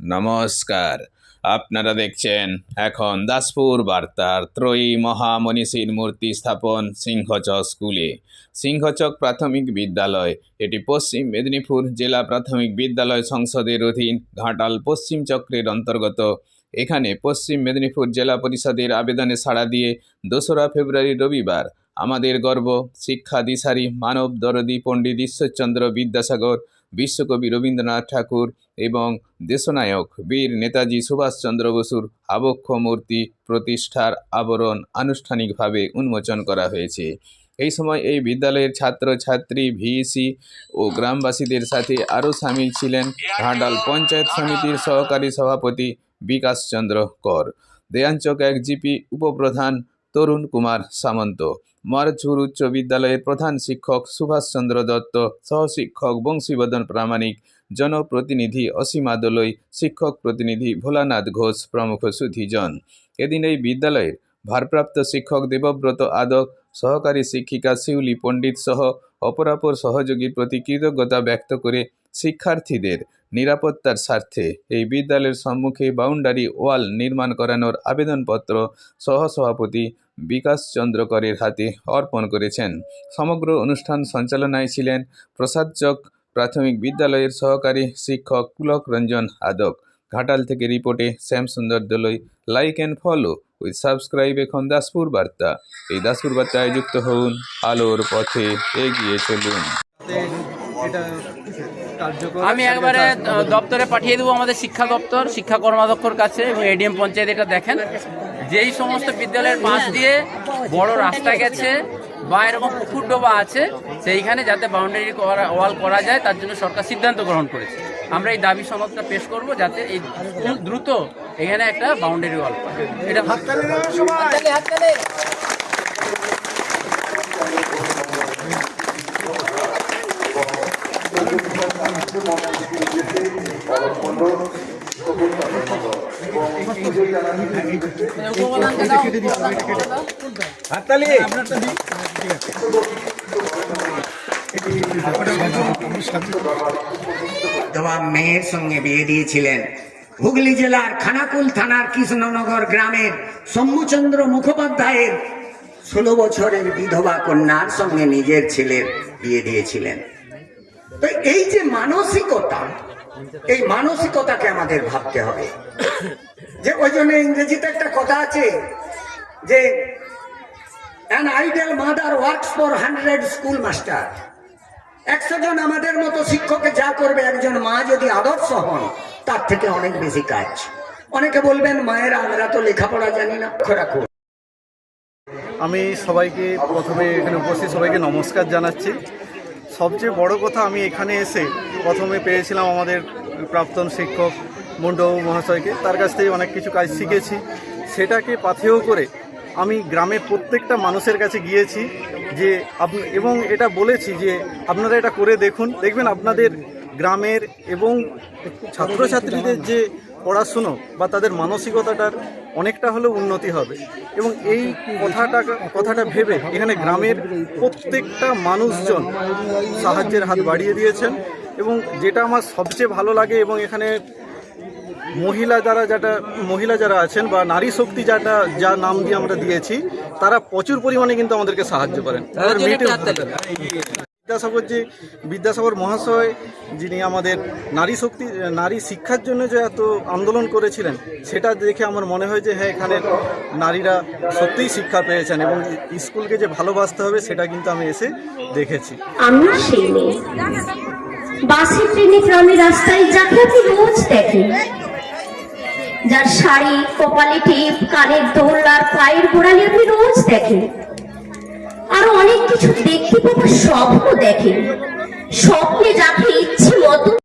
নমস্কার। আপনারা দেখছেন এখন দাসপুর বার্তার ত্রয়ী মহামনীষীর মূর্তি স্থাপন সিংহচক স্কুলে। সিংহচক প্রাথমিক বিদ্যালয়, এটি পশ্চিম মেদিনীপুর জেলা প্রাথমিক বিদ্যালয় সংসদের অধীন ঘাটাল পশ্চিম চক্রের অন্তর্গত। এখানে পশ্চিম মেদিনীপুর জেলা পরিষদের আবেদনে সাড়া দিয়ে দোসরা ফেব্রুয়ারি রবিবার আমাদের গর্ব শিক্ষা দিশারি মানব দরদি পণ্ডিত ঈশ্বরচন্দ্র বিদ্যাসাগর বিশ্বকবি রবীন্দ্রনাথ ঠাকুর এবং দেশনায়ক বীর নেতাজি সুভাষচন্দ্র বসুর আবক্ষ মূর্তি প্রতিষ্ঠার আবরণ আনুষ্ঠানিকভাবে উন্মোচন করা হয়েছে। এই সময় এই বিদ্যালয়ের ছাত্র ছাত্রী ভিইসি ও গ্রামবাসীদের সাথে আরও সামিল ছিলেন ঘাটাল পঞ্চায়েত সমিতির সহকারী সভাপতি বিকাশ চন্দ্র কর। দেয়াঞ্চক এক জিপি উপপ্রধান তরুণ কুমার সামন্ত। মারঝুর উচ্চ বিদ্যালয়ের প্রধান শিক্ষক সুভাষচন্দ্র দত্ত, সহশিক্ষক বংশীবদন প্রামাণিক, জনপ্রতিনিধি অসীমা দোলই, শিক্ষক প্রতিনিধি ভোলানাথ ঘোষ প্রমুখ সুধীজন। এদিন এই বিদ্যালয়ের ভারপ্রাপ্ত শিক্ষক দেবব্রত আদক, সহকারী শিক্ষিকা শিউলি পণ্ডিত সহ অপরাপর সহযোগীর প্রতি কৃতজ্ঞতা ব্যক্ত করে শিক্ষার্থীদের নিরাপত্তার স্বার্থে এই বিদ্যালয়ের সম্মুখে বাউন্ডারি ওয়াল নির্মাণ করানোর আবেদনপত্র সহসভাপতি বিকাশ চন্দ্র করের হাতে অর্পণ করেছেন। সমগ্র অনুষ্ঠান সঞ্চালনায় ছিলেন প্রসাদচক প্রাথমিক বিদ্যালয়ের সহকারী শিক্ষক পুলক রঞ্জন আদক। ঘাটাল থেকে রিপোর্টে Shyamsundar Dolui like and follow with subscribe এখন দাসপুর বার্তা। এই দাসপুর বার্তায় যুক্ত হন আলোর পথে এগিয়ে চলুন। এটা কার্যকর। আমি একবারে দপ্তরে পাঠিয়ে দেবো আমাদের শিক্ষা দপ্তর শিক্ষা কর্মাধ্যক্ষর কাছে এবং এডিএম পঞ্চায়েত এটা দেখেন। যেই সমস্ত বিদ্যালয়ের পাশ দিয়ে বড় রাস্তা গেছে বা এরকম পুকুর ডোবা আছে সেইখানে যাতে বাউন্ডারি করা ওয়াল করা যায় তার জন্য সরকার সিদ্ধান্ত গ্রহণ করেছে। আমরা এই দাবি সনদটা পেশ করব যাতে এই খুব দ্রুত এখানে একটা বাউন্ডারি ওয়াল এটা মেয়ের সঙ্গে বিয়ে দিয়েছিলেন। হুগলি জেলার খানাকুল থানার কৃষ্ণনগর গ্রামের শম্ভুচন্দ্র মুখোপাধ্যায়ের ষোলো বছরের বিধবা কন্যার সঙ্গে নিজের ছেলের বিয়ে দিয়েছিলেন। তো এই যে মানসিকতা, এই মানসিকতাকে আমাদের ভাবতে হবে। যে ওই জন্য ইংরেজিতে একটা কথা আছে যে an ideal mother works for hundred school master একশো জন আমাদের মতো শিক্ষকে যা করবে একজন মা যদি আদর্শ হন, তার থেকে অনেক বেশি কাজ। অনেকে বলবেন, মায়েরা, আমরা তো লেখাপড়া জানি না। রাখো আমি সবাইকে প্রথমে এখানে উপস্থিত সবাইকে নমস্কার জানাচ্ছি। সবচেয়ে বড় কথা, আমি এখানে এসে প্রথমে পেয়েছিলাম আমাদের প্রাক্তন শিক্ষক মুন্ডবাবু মহাশয়কে। তার কাছ থেকে অনেক কিছু কাজ শিখেছি। সেটাকে পাথেয় করে আমি গ্রামে প্রত্যেকটা মানুষের কাছে গিয়েছি যে এবং এটা বলেছি যে আপনারা এটা করে দেখুন। দেখবেন আপনাদের গ্রামের এবং ছাত্রছাত্রীদের যে পড়াশুনো বা তাদের মানসিকতাটার অনেকটা হলেও উন্নতি হবে। এবং এই কথাটা কথাটা ভেবে এখানে গ্রামের প্রত্যেকটা মানুষজন সাহায্যের হাত বাড়িয়ে দিয়েছেন এবং যেটা আমার সবচেয়ে ভালো লাগে এবং এখানে মহিলা যারা যেটা মহিলা যারা আছেন বা নারী শক্তি যাটা যা নাম দিয়ে আমরা দিয়েছি তারা প্রচুর পরিমাণে কিন্তু আমাদেরকে সাহায্য করেন। বিদ্যাসাগর যে বিদ্যাসাগর মহাশয় যিনি আমাদের নারী শক্তি, নারী শিক্ষার জন্য যে এত আন্দোলন করেছিলেন, সেটা দেখে আমার মনে হয় যে হ্যাঁ এখানের নারীরা সত্যিই শিক্ষা পেয়েছেন এবং স্কুলকে যে ভালোবাসতে হবে, সেটা কিন্তু আমি এসে দেখেছি। মেয়ে। বাসে ট্রেনে গ্রামে রাস্তায় যাকে আপনি রোজ দেখেন। যার শাড়ি, কপালে টিপ, কানের দোল আর পায়ের গোড়ালি আপনি রোজ দেখেন। আরও অনেক কিছু দেখি পাবার স্বপ্ন দেখে। স্বপ্নে যাকে ইচ্ছে মতো